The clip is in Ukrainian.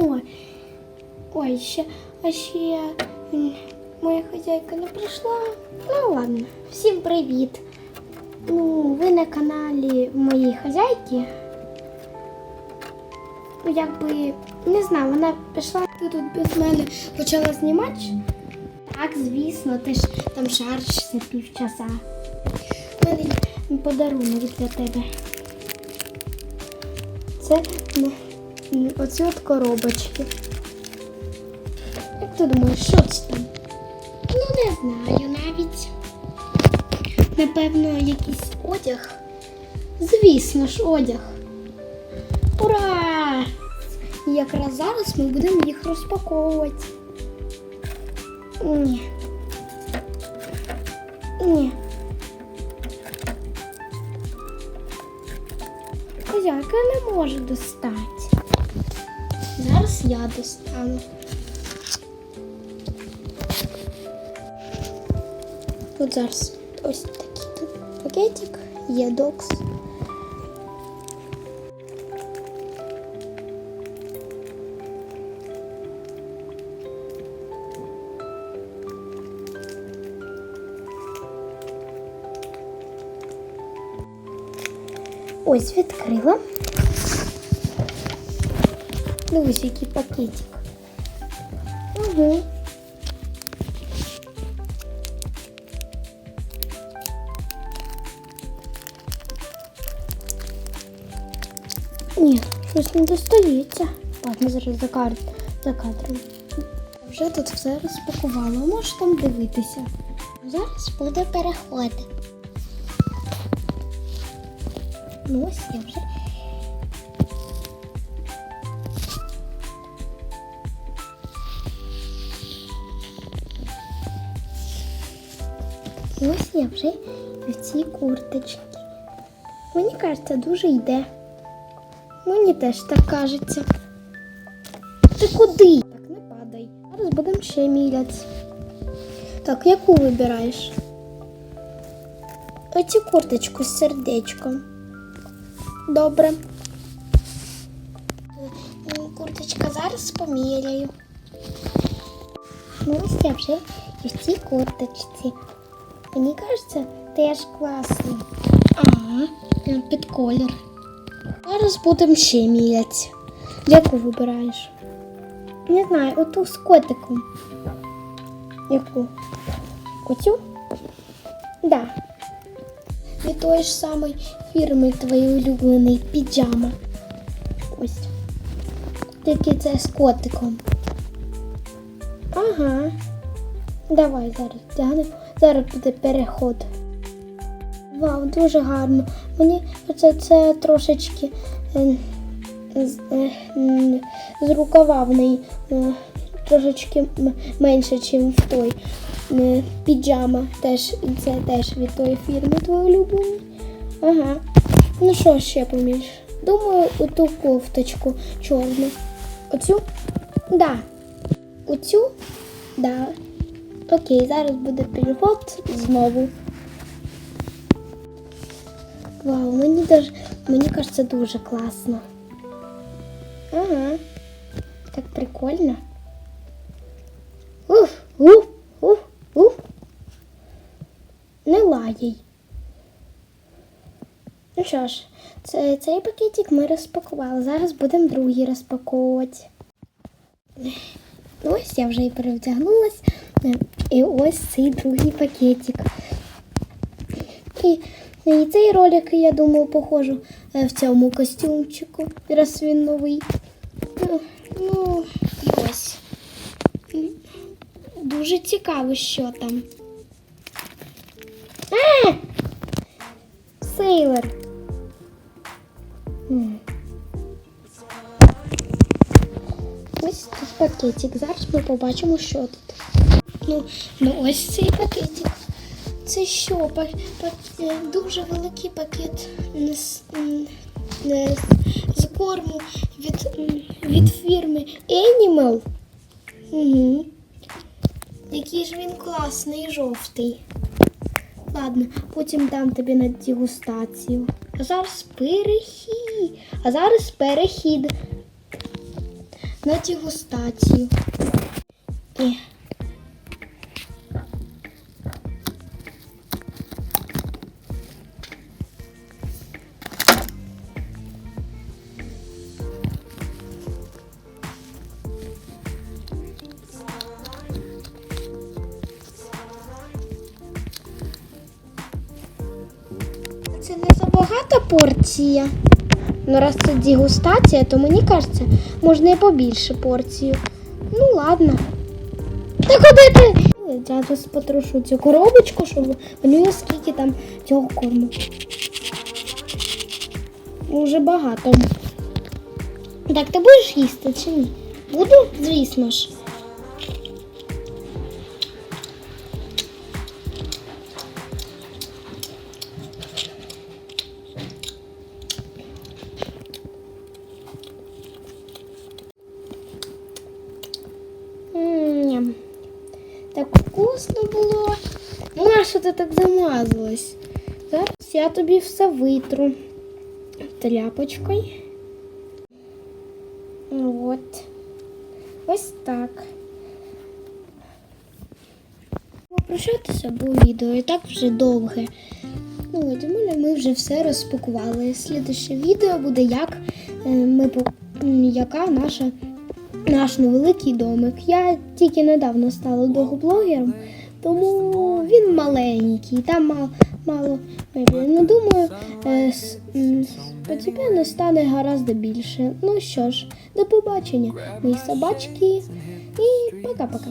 Ой, ой, ще, а ще моя хазяйка не прийшла. Ну ладно, всім привіт. Ну, ви на каналі моєї хазяйки. Ну, якби, не знаю, вона пішла ти тут без мене почала знімати. Так, звісно, ти ж там шаришся півчаса. У мене подарунок для тебе. Це м, оці от коробочки. Як ти думаєш, що це там? Ну, не знаю навіть. Напевно, якийсь одяг. Звісно ж, одяг. Ура! І якраз зараз ми будемо їх розпаковувати. Ні. Ні. Хозяйка не може достати. Я достану. Тут зараз ось такий тут пакетик, є докс. Ось відкрила. Який пакетик. Угу. Ні, щось не достається. Ладно, зараз за кадром. Вже тут все розпакувала, можеш там дивитися. Зараз буде переход. Ну ось я вже. І ось я вже в цій курточці. Мені кажеться, дуже йде. Мені теж так кажеться. Ти куди? Так, не падай. Зараз будемо ще міряти. Так, яку вибираєш? Оцю курточку з сердечком. Добре. Курточка зараз поміряю. Ну, ось я вже в цій курточці. Мені кажеться, теж класний. Ага, прям під колір. Зараз будемо ще міряти. Яку вибираєш? Не знаю, оту з котиком. Яку? Оцю? Да. Від тої ж самої фірми твоєї улюбленої піджама. Ось. Тільки це з котиком. Ага. Давай зараз тягнемо. Зараз буде переход. Вау, дуже гарно. Мені це, це трошечки е, з, е, е, трошечки менше, ніж в той. Піджама теж це теж від тої фірми твої улюблені. Ага. Ну що ще поміж? Думаю, оту кофточку чорну. Оцю? Да. Оцю? Да. Окей, зараз буде переход знову. Вау, мені даже, мені кажется, дуже класно. Ага. Так прикольно. Уф, уф, уф, уф. Не лаяй. Ну що ж, це, цей пакетик ми розпакували. Зараз будемо другий розпаковувати. Ось я вже і перевдягнулась. І ось цей другий пакетик. І, і цей ролик, я думаю, похожу е, в цьому костюмчику, раз він новий. Ну, Ну, ось. Дуже цікаво, що там. А! Сейлор. Ось тут пакетик. Зараз ми побачимо, що тут. Ну, ну ось цей пакетик. Це що? Па- па- е, дуже великий пакет з, е, з корму від, від фірми Animal. Угу. Який ж він класний, жовтий. Ладно, потім дам тобі на дегустацію. А зараз перехід. А зараз перехід. на дегустацію. І... Це не забагата порція. Ну, раз це дегустація, то мені кажеться, можна і побільше порцію. Ну, ладно. Та куди ти? Я зараз потрошу цю коробочку, щоб подивлюся, скільки там цього корму. Уже багато. Так, ти будеш їсти чи ні? Буду, звісно ж. Так вкусно було. Ну, на що ти так замазалась? Зараз я тобі все витру тряпочкою. От. Ось так. Попрощатися, бо відео і так вже довге. Ну, от, мене ми вже все розпакували. Слідуще відео буде, як е, ми яка наша наш невеликий домик. Я тільки недавно стала довгоблогером, тому він маленький, там мало, мало меблів. Ну, думаю, е, постепенно стане гораздо більше. Ну що ж, до побачення, мої собачки, і пока-пока.